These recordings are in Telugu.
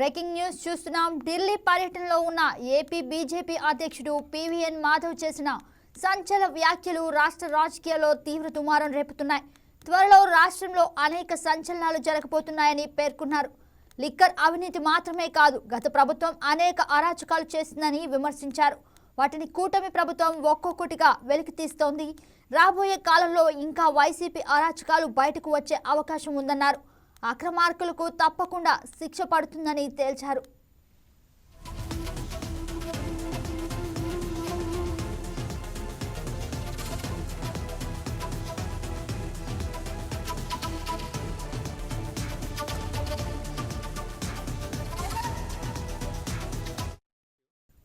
బ్రేకింగ్ న్యూస్ చూస్తున్నాం. ఢిల్లీ పర్యటనలో ఉన్న ఏపీ బీజేపీ అధ్యక్షుడు పివిఎన్ మాధవ్ చేసిన సంచలన వ్యాఖ్యలు రాష్ట్ర రాజకీయాల్లో తీవ్ర దుమారం రేపుతున్నాయి. త్వరలో రాష్ట్రంలో అనేక సంచలనాలు జరగబోతున్నాయని పేర్కొన్నారు. లిక్కర్ అవినీతి మాత్రమే కాదు గత ప్రభుత్వం అనేక అరాచకాలు చేసిందని విమర్శించారు. వాటిని కూటమి ప్రభుత్వం ఒక్కొక్కటిగా వెలికి తీస్తోంది. రాబోయే కాలంలో ఇంకా వైసీపీ అరాచకాలు బయటకు వచ్చే అవకాశం ఉందన్నారు. అక్రమార్కులకు తప్పకుండా శిక్ష పడుతుందని తేల్చారు.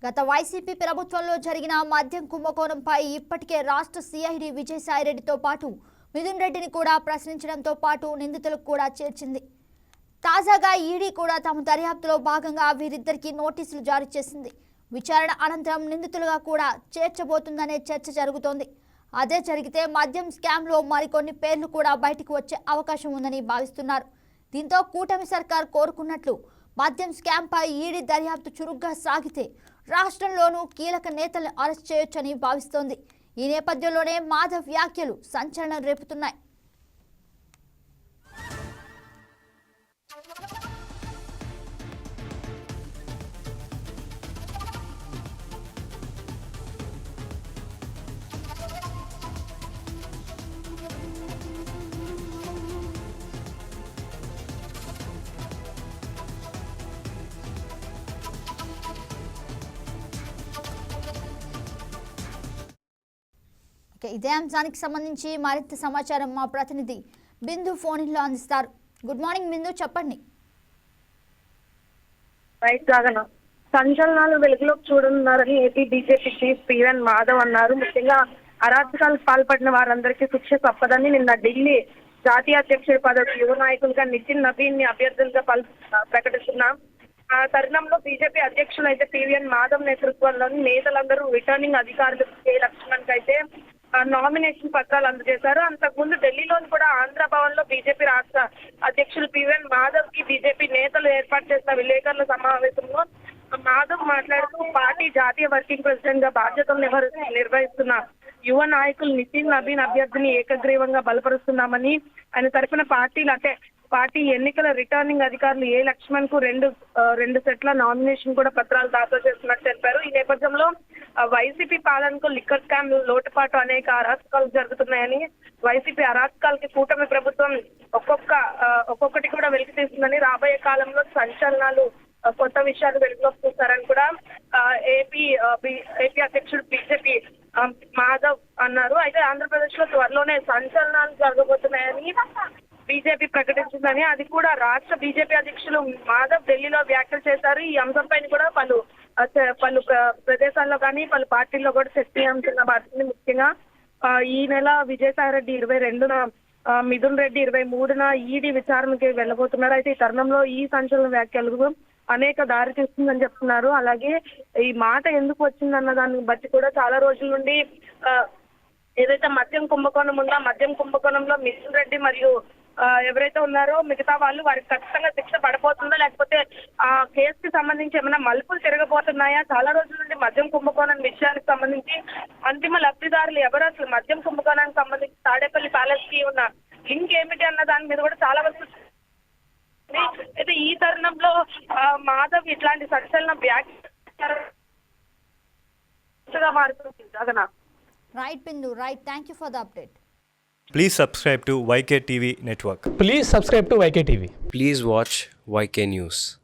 గత వైసీపీ ప్రభుత్వంలో జరిగిన మద్యం కుంభకోణంపై ఇప్పటికే రాష్ట్ర సిఐడి విజయసాయిరెడ్డితో పాటు మిథున్ రెడ్డిని కూడా ప్రశ్నించడంతో పాటు నిందితులకు కూడా చేర్చింది. తాజాగా ఈడీ కూడా తమ దర్యాప్తులో భాగంగా వీరిద్దరికీ నోటీసులు జారీ చేసింది. విచారణ అనంతరం నిందితులుగా కూడా చేర్చబోతుందనే చర్చ జరుగుతోంది. అదే జరిగితే మద్యం స్కామ్లో మరికొన్ని పేర్లు కూడా బయటకు వచ్చే అవకాశం ఉందని భావిస్తున్నారు. దీంతో కూటమి సర్కార్ కోరుకున్నట్లు మద్యం స్కామ్పై ఈడీ దర్యాప్తు చురుగ్గా సాగితే రాష్ట్రంలోనూ కీలక నేతలను అరెస్ట్ చేయొచ్చని భావిస్తోంది. ఈ నేపథ్యంలోనే మాధవ్ వ్యాఖ్యలు సంచలనం రేపుతున్నాయి. ఇదే అంశానికి సంబంధించి మరింత సమాచారం మా ప్రతినిధి బిందు ఫోన్లో అందిస్తారు. గుడ్ మార్నింగ్ బిందు చెప్పండి. రైట్ సంచలనాలు వెలుగులోకి చూడనున్నారని AP BJP chief PN Madhav అన్నారు. ముఖ్యంగా అరాచకాలకు పాల్పడిన వారందరికీ శిక్ష తప్పదని నిన్న ఢిల్లీ జాతీయ అధ్యక్షుడి పదవి యువ నాయకులుగా నితిన్ నవీన్ని అభ్యర్థులుగా పల్ ప్రకటిస్తున్నాం. ఆ తరుణంలో బీజేపీ అధ్యక్షులు అయితే పివిఎన్ మాధవ్ నేతృత్వంలోని నేతలందరూ రిటర్నింగ్ అధికారులు కే లక్ష్మణ్ అయితే నామినేషన్ పత్రాలు అందజేశారు. అంతకుముందు ఢిల్లీలో కూడా ఆంధ్ర భవన్లో బీజేపీ రాష్ట్ర అధ్యక్షులు పివన్ మాధవ్కి బీజేపీ నేతలు ఏర్పాటు చేసిన విలేకరుల సమావేశంలో మాధవ్ మాట్లాడుతూ పార్టీ జాతీయ వర్కింగ్ ప్రెసిడెంట్గా బాధ్యతలు నిర్వహిస్తున్న యువ నాయకులు నితిన్ నవీన్ అభ్యర్థిని ఏకగ్రీవంగా బలపరుస్తున్నామని ఆయన తరఫున పార్టీలు అంటే పార్టీ ఎన్నికల రిటర్నింగ్ అధికారులు ఏ లక్ష్మణ్కు రెండు రెండు సెట్ల నామినేషన్ కూడా పత్రాలు దాఖలు చేస్తున్నట్టు తెలిపారు. ఈ నేపథ్యంలో వైసీపీ పాలనకు లిక్కర్ స్కామ్ లోటుపాటు అనేక అరాచకాలు జరుగుతున్నాయని వైసీపీ అరాచకాలకి కూటమి ప్రభుత్వం ఒక్కొక్క ఒక్కొక్కటి కూడా వెలికి తీస్తుందని రాబోయే కాలంలో సంచలనాలు కొత్త విషయాలు వెలుగులోకి చూస్తారని కూడా ఏపీ ఏపీ అధ్యక్షుడు బీజేపీ మాధవ్ అన్నారు. అయితే ఆంధ్రప్రదేశ్లో త్వరలోనే సంచలనాలు జరగబోతున్నాయని బీజేపీ ప్రకటించిందని అది కూడా రాష్ట్ర బీజేపీ అధ్యక్షులు మాధవ్ ఢిల్లీలో వ్యాఖ్యలు చేశారు. ఈ అంశంపైన కూడా పలు పలు ప్రదేశాల్లో కానీ పలు పార్టీల్లో కూడా చర్చనీయాంశంగా మారుతుంది ముఖ్యంగా ఆ, ఈ నెల విజయసాయి రెడ్డి ఇరవై రెండున మిథున్ రెడ్డి ఇరవై మూడున ఈడీ విచారణకి వెళ్ళబోతున్నారు అయితే ఈ తరుణంలో ఈ సంచలన వ్యాఖ్యలు అనేక దారి తీస్తుందని చెప్తున్నారు. అలాగే ఈ మాట ఎందుకు వచ్చిందన్న దాన్ని బట్టి కూడా చాలా రోజుల నుండి ఆ, ఏదైతే మద్యం కుంభకోణం ఉందో మద్యం కుంభకోణంలో మిథున్ రెడ్డి మరియు ఎవరైతే ఉన్నారో మిగతా వాళ్ళు వారికి ఖచ్చితంగా శిక్ష పడబోతుందో? లేకపోతే ఆ కేసుకి సంబంధించి ఏమైనా మలుపులు తిరగబోతున్నాయా? చాలా రోజుల నుండి మద్యం కుంభకోణం విషయానికి సంబంధించి అంతిమ లబ్ధిదారులు ఎవరు? అసలు మద్యం కుంభకోణానికి సంబంధించి తాడేపల్లి ప్యాలెస్కి ఉన్న లింక్ ఏమిటి అన్న దాని మీద కూడా చాలా వరకు అయితే ఈ తరుణంలో మాధవ్ ఇట్లాంటి సంచలన వ్యాఖ్య మారుతుంది right Bindu right thank you for the update Please subscribe to YK TV Network. Please subscribe to YK TV. Please watch YK News.